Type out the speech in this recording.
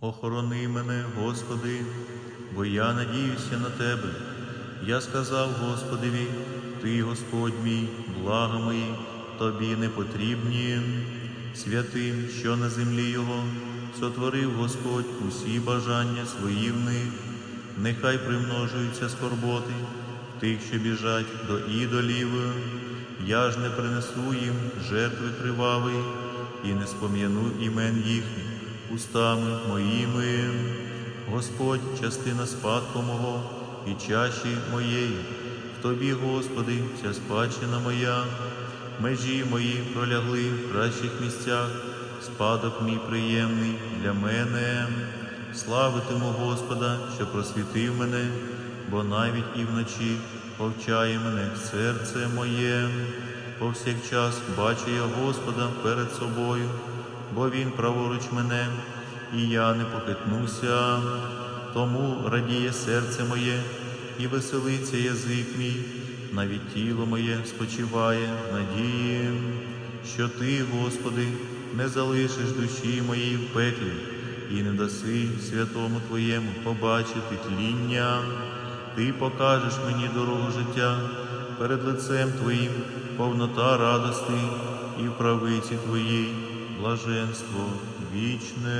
Охорони мене, Господи, бо я надіюся на Тебе. Я сказав Господеві, Ти, Господь мій, блага мої, Тобі не потрібні, святим, що на землі Його, сотворив Господь усі бажання свої в них, нехай примножуються скорботи тих, що біжать до ідолів. Я ж не принесу їм жертви кривавої і не спом'яну імен їхніх устами моїми. Господь, частина спадку мого і чаші моєї, в тобі, Господи, вся спадщина моя, межі мої пролягли в кращих місцях, спадок мій приємний для мене. Славитиму Господа, що просвітив мене, бо навіть і вночі повчає мене серце моє. Повсякчас бачу я Господа перед собою, бо Він праворуч мене, і я не похитнуся. Тому радіє серце моє і веселиться язик мій, навіть тіло моє спочиває надії, що Ти, Господи, не залишиш душі моєї в пеклі і не даси святому Твоєму побачити тління. Ти покажеш мені дорогу життя, перед лицем Твоїм повнота радости і правиці Твоїй блаженство вічне.